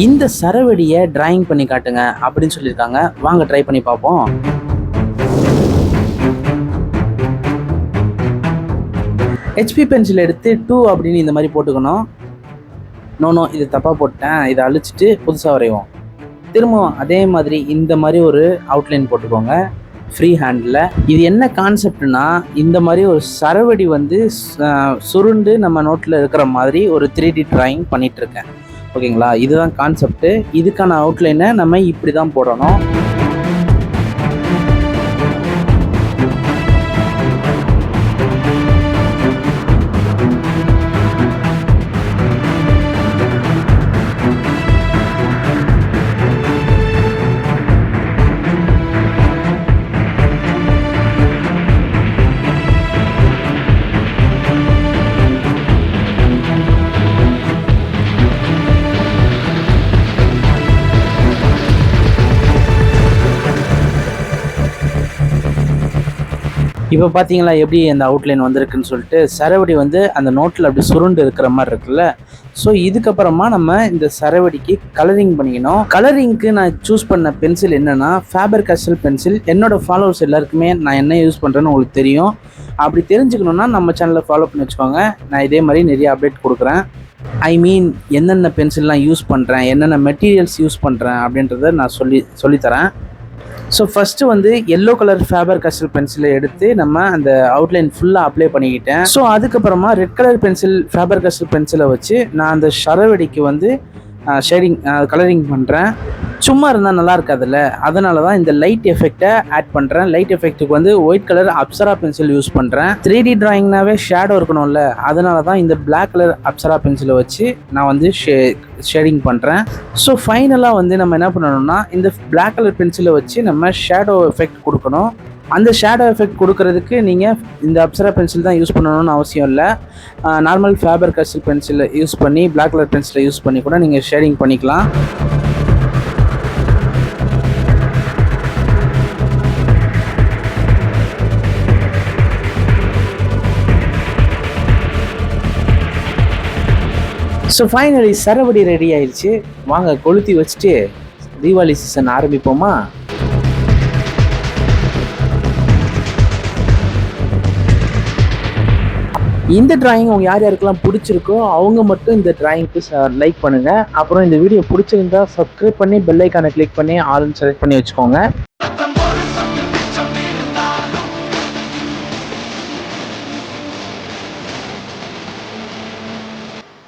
இந்த சரவெடியை டிராயிங் பண்ணி காட்டுங்க அப்படின்னு சொல்லியிருக்காங்க. வாங்க ட்ரை பண்ணி பார்ப்போம். ஹெச்பி பென்சில் எடுத்து டூ அப்படின்னு இந்த மாதிரி போட்டுக்கணும். நோனோ இது தப்பாக போட்டேன். இதை அழிச்சிட்டு புதுசாக வரைவோம். திரும்பவும் அதே மாதிரி இந்த மாதிரி ஒரு அவுட்லைன் போட்டுக்கோங்க. ஃப்ரீ ஹேண்டில் இது என்ன கான்செப்ட்னா இந்த மாதிரி ஒரு சரவடி வந்து சுருண்டு நம்ம நோட்டில் இருக்கிற மாதிரி ஒரு த்ரீ டி ட்ராயிங் பண்ணிகிட்ருக்கேன் ஓகேங்களா? இதுதான் கான்செப்ட்டு இதுக்கான அவுட்லைனை நம்ம இப்படி தான் போடணும். இப்போ பார்த்தீங்களா எப்படி அந்த அவுட்லைன் வந்திருக்குன்னு சொல்லிட்டு சரவடி வந்து அந்த நோட்டில் அப்படி சுருண்டு இருக்கிற மாதிரி இருக்குல்ல. ஸோ இதுக்கப்புறமா நம்ம இந்த சரவடிக்கு கலரிங் பண்ணிக்கணும். கலரிங்க்கு நான் சூஸ் பண்ண பென்சில் என்னென்னா ஃபேபர் கஸ்டல் பென்சில் என்னோட ஃபாலோவர்ஸ் எல்லாருக்குமே நான் என்ன யூஸ் பண்ணுறேன்னு உங்களுக்கு தெரியும். அப்படி தெரிஞ்சுக்கணுன்னா நம்ம சேனலை ஃபாலோ பண்ணி வச்சுக்கோங்க. நான் இதே மாதிரி நிறைய அப்டேட் கொடுக்குறேன். ஐ மீன் என்னென்ன பென்சில்லாம் யூஸ் பண்ணுறேன் என்னென்ன மெட்டீரியல்ஸ் யூஸ் பண்ணுறேன் அப்படின்றத நான் சொல்லி சொல்லித்தரேன். ஸோ ஃபஸ்ட்டு வந்து எல்லோ கலர் ஃபேபர் கஸ்டல் பென்சிலை எடுத்து நம்ம அந்த அவுட்லைன் ஃபுல்லாக அப்ளை பண்ணிக்கிட்டேன். ஸோ அதுக்கப்புறமா red colour pencil Faber Castell பென்சிலை வச்சு நான் அந்த ஷரவெடிக்கு வந்து ஷேடிங் கலரிங் பண்ணுறேன் சும்மா இருந்தால் நல்லா இருக்காதுல்ல. அதனால தான் இந்த லைட் எஃபெக்டை ஆட் பண்ணுறேன் லைட் எஃபெக்ட்டுக்கு வந்து white colour Apsara pencil use பண்ணுறேன் த்ரீ டி ட்ராயிங்னாவே ஷேடோ இருக்கணும்ல. அதனால தான் இந்த பிளாக் கலர் அப்சரா பென்சிலை வச்சு நான் வந்து ஷே ஷேடிங் பண்ணுறேன் ஸோ ஃபைனலாக வந்து நம்ம என்ன பண்ணணும்னா இந்த பிளாக் கலர் பென்சிலை வச்சு நம்ம ஷேடோ எஃபெக்ட் கொடுக்கணும். அந்த ஷேடோ எஃபெக்ட் கொடுக்கறதுக்கு நீங்கள் இந்த அப்சரா பென்சில் தான் யூஸ் பண்ணணும்னு அவசியம் இல்லை. நார்மல் ஃபேபர் கஸ்டில் பென்சிலை யூஸ் பண்ணி பிளாக் கலர் பென்சிலை யூஸ் பண்ணி கூட நீங்கள் ஷேடிங் பண்ணிக்கலாம். ஸோ ஃபைனலி சரவடி ரெடி ஆயிடுச்சு வாங்க கொளுத்தி வச்சுட்டு தீபாவளி சீசன் ஆரம்பிப்போமா? இந்த டிராயிங் அவங்க யார் யாருக்கெல்லாம் பிடிச்சிருக்கோ அவங்க மட்டும் இந்த டிராயிங்க்கு லைக் பண்ணுங்கள் அப்புறம் இந்த வீடியோ பிடிச்சிருந்தா சப்ஸ்கிரைப் பண்ணி பெல் ஐக்கானை கிளிக் பண்ணி ஆல்னு செலக்ட் பண்ணி வச்சுக்கோங்க.